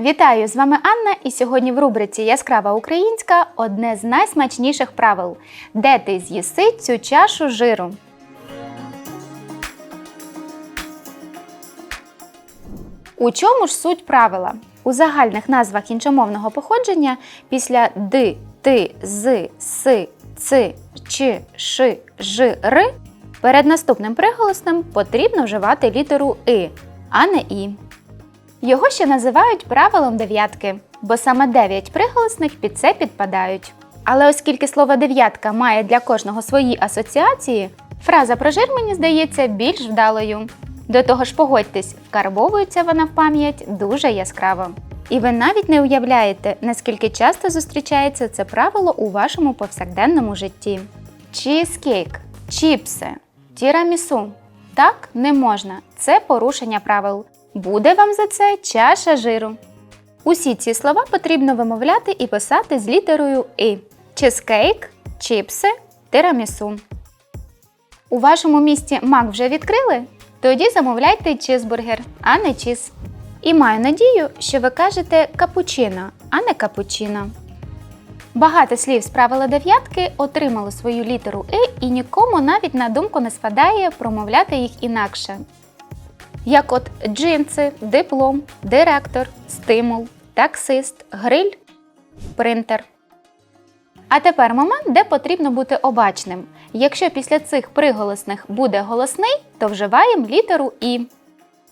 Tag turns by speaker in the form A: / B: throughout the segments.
A: Вітаю! З вами Анна, і сьогодні в рубриці Яскрава українська одне з найсмачніших правил. Де ти з'їси цю чашу жиру? У чому ж суть правила? У загальних назвах іншомовного походження після ди, ти, з, си, ци, чи, ши, жи, ри перед наступним приголосним потрібно вживати літеру и, а не і. Його ще називають правилом дев'ятки, бо саме дев'ять приголосних під це підпадають. Але оскільки слово дев'ятка має для кожного свої асоціації, фраза про жир мені здається більш вдалою. До того ж, погодьтесь, вкарбовується вона в пам'ять дуже яскраво. І ви навіть не уявляєте, наскільки часто зустрічається це правило у вашому повсякденному житті. Чізкейк, чіпси, тірамісу. Так не можна. Це порушення правил. Буде вам за це чаша жиру. Усі ці слова потрібно вимовляти і писати з літерою І. Чизкейк, чіпси, тирамісу. У вашому місті мак вже відкрили? Тоді замовляйте чизбургер, а не чіз. І маю надію, що ви кажете капучино, а не капучино. Багато слів з правила дев'ятки отримали свою літеру І і нікому навіть на думку не спадає промовляти їх інакше. Як от джинси, диплом, директор, стимул, таксист, гриль, принтер. А тепер момент, де потрібно бути обачним. Якщо після цих приголосних буде голосний, то вживаємо літеру І.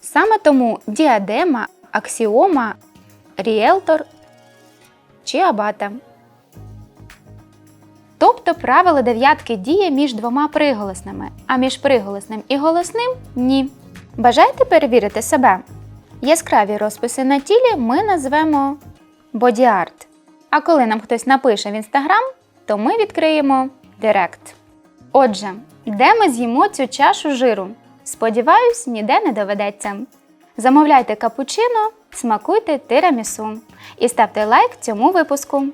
A: Саме тому діадема, аксіома, ріелтор чи абата. Тобто правило дев'ятки діє між двома приголосними, а між приголосним і голосним ні. Бажаєте перевірити себе? Яскраві розписи на тілі ми назвемо бодіарт. А коли нам хтось напише в інстаграм, то ми відкриємо Директ. Отже, де ми з'їмо цю чашу жиру? Сподіваюсь, ніде не доведеться. Замовляйте капучино, смакуйте тирамісу і ставте лайк цьому випуску.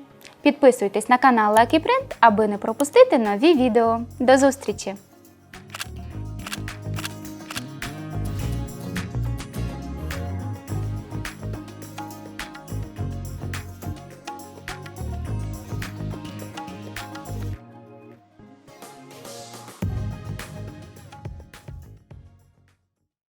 A: Підписуйтесь на канал Lucky Print, аби не пропустити нові відео. До зустрічі!